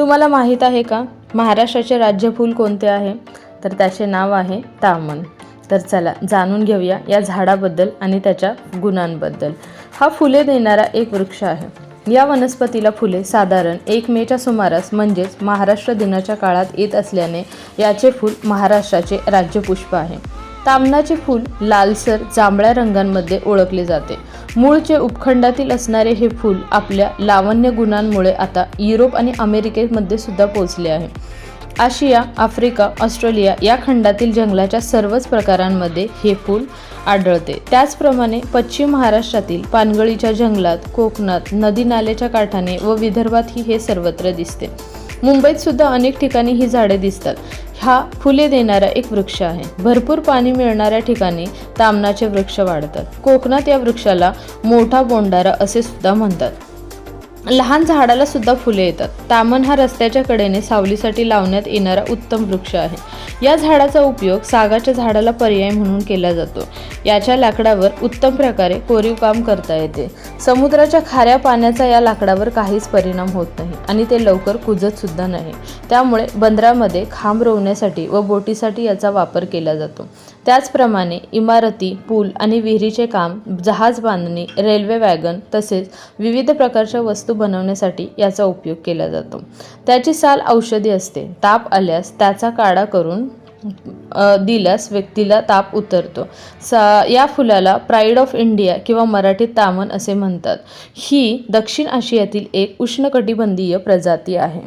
तुम्हाला माहीत आहे का? महाराष्ट्राचे राज्यफूल कोणते आहे? तर त्याचे नाव आहे तामन तर चला जाणून घेऊया या झाडाबद्दल आणि त्याच्या गुणांबद्दल. हा फुले देणारा एक वृक्ष आहे. या वनस्पतीला फुले साधारण एक मेच्या सुमारास म्हणजेच महाराष्ट्र दिनाच्या काळात येत असल्याने याचे फूल महाराष्ट्राचे राज्यपुष्प आहे. तामनाचे फूल लालसर जांभळ्या रंगांमध्ये ओळखले जाते. मूळचे उपखंडातील असणारे हे फूल आपल्या लावण्य गुणांमुळे आता युरोप आणि अमेरिकेमध्ये सुद्धा पोहोचले आहे. आशिया आफ्रिका ऑस्ट्रेलिया या खंडातील जंगलाच्या सर्वच प्रकारांमध्ये हे फूल आढळते. त्याचप्रमाणे पश्चिम महाराष्ट्रातील पानगळीच्या जंगलात कोकणात नदी नाल्याच्या काठाने व विदर्भातही हे सर्वत्र दिसते. मुंबईत सुद्धा अनेक ठिकाणी ही झाडे दिसतात. हा फुले देणारा एक वृक्ष आहे. भरपूर पाणी मिळणाऱ्या ठिकाणी तामनाचे वृक्ष वाढतात. कोकणात या वृक्षाला मोठा बोंडारा असे सुद्धा म्हणतात. लहान झाडाला सुद्धा फुले येतात. तामन हा रस्त्याच्या कडेने सावलीसाठी लावण्यात येणारा उत्तम वृक्ष आहे. या झाडाचा उपयोग सागाच्या झाडाला पर्याय म्हणून केला जातो. याच्या लाकडावर उत्तम प्रकारे कोरीव काम करता येते. समुद्राच्या खाऱ्या पाण्याचा या लाकडावर काहीच परिणाम होत नाही आणि ते लवकर कुजत सुद्धा नाही. त्यामुळे बंदरामध्ये खांब रोवण्यासाठी व बोटीसाठी याचा वापर केला जातो. त्याचप्रमाणे इमारती पूल आणि विहिरीचे काम जहाज बांधणी रेल्वे वॅगन तसेच विविध प्रकारच्या वस्तू बनवण्यासाठी याचा उपयोग केला जातो. त्याची साल औषधी असते. ताप आल्यास त्याचा काढा करून दिल्यास व्यक्तीला ताप उतरतो. सा या फुलाला प्राईड ऑफ इंडिया किंवा मराठीत तामन असे म्हणतात. ही दक्षिण आशियातील एक उष्णकटिबंधीय प्रजाती आहे.